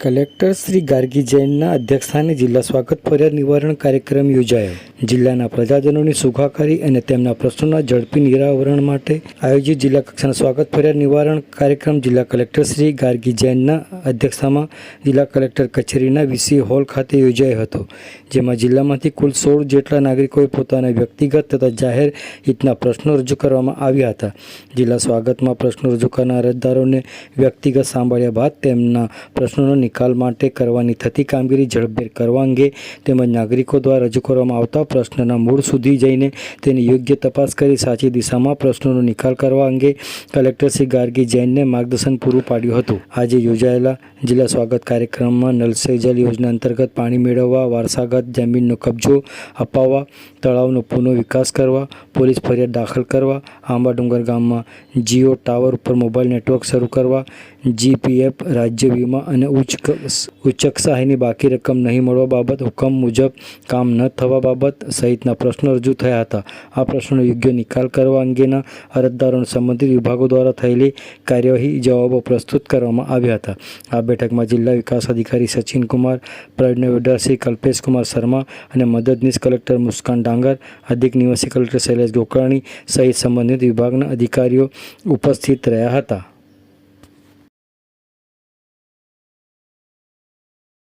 Collector Shri Gargi જૈનના અધ્યક્ષસ્થાને જિલ્લા સ્વાગત ફરિયાદ નિવારણ કાર્યક્રમ યોજાયો. જિલ્લાના પ્રજાજનોની સુખાકારી અને તેમના પ્રશ્નોના ઝડપી નિરાવરણ માટે આયોજિત જિલ્લા કક્ષાના સ્વાગત ફરિયાદ નિવારણ કાર્યક્રમ જિલ્લા કલેક્ટર શ્રી ગાર્ગી જૈનના અધ્યક્ષતામાં જિલ્લા કલેક્ટર કચેરીના વીસી હોલ ખાતે યોજાયો હતો, જેમાં જિલ્લામાંથી કુલ સોળ જેટલા નાગરિકોએ પોતાના વ્યક્તિગત તથા જાહેર હિતના પ્રશ્નો રજૂ કરવામાં આવ્યા હતા. જિલ્લા સ્વાગતમાં પ્રશ્નો રજૂ કરનાર અરજદારોને વ્યક્તિગત સાંભળ્યા બાદ તેમના પ્રશ્નોનો નિકાલ માટે કરવાની થતી કામગીરી ઝડપભેર કરવા અંગે તેમજ નાગરિકો દ્વારા રજૂ કરવામાં આવતા પ્રશ્નના મૂળ સુધી જઈને તેની યોગ્ય તપાસ કરી સાચી દિશામાં પ્રશ્નોનો નિકાલ કરવા અંગે કલેક્ટર શ્રી ગાર્ગી જૈનને માર્ગદર્શન પૂરું પાડ્યું હતું. આજે યોજાયેલા જિલ્લા સ્વાગત કાર્યક્રમમાં નલ જલ યોજના અંતર્ગત પાણી મેળવવા, વારસાગત જમીનનો કબજો અપાવવા, તળાવનો પુનઃ વિકાસ કરવા, પોલીસ ફરિયાદ દાખલ કરવા, આંબાડુંગર ગામમાં જીઓ ટાવર ઉપર મોબાઈલ નેટવર્ક શરૂ કરવા, જીપીએફ રાજ્ય વીમા અને ઉચ્ચ ઉચ્ચ સહાયની બાકી રકમ નહીં મળવા બાબત હુકમ મુજબ કામ ન થવા બાબત સહિતના પ્રશ્નો રજૂ થયા હતા. આ પ્રશ્નોનો યોગ્ય નિકાલ કરવા અંગેના અરજદારોને સંબંધિત વિભાગો દ્વારા થયેલી કાર્યવાહી જવાબો પ્રસ્તુત કરવામાં આવ્યા હતા. આ બેઠકમાં જિલ્લા વિકાસ અધિકારી સચિનકુમાર પ્રજ્ઞ શ્રી કલ્પેશ કુમાર શર્મા અને મદદનીશ કલેક્ટર મુસ્કાન ડાંગર, અધિક નિવાસી કલેક્ટર શૈલેષ ગોકર્ણી સહિત સંબંધિત વિભાગના અધિકારીઓ ઉપસ્થિત રહ્યા હતા.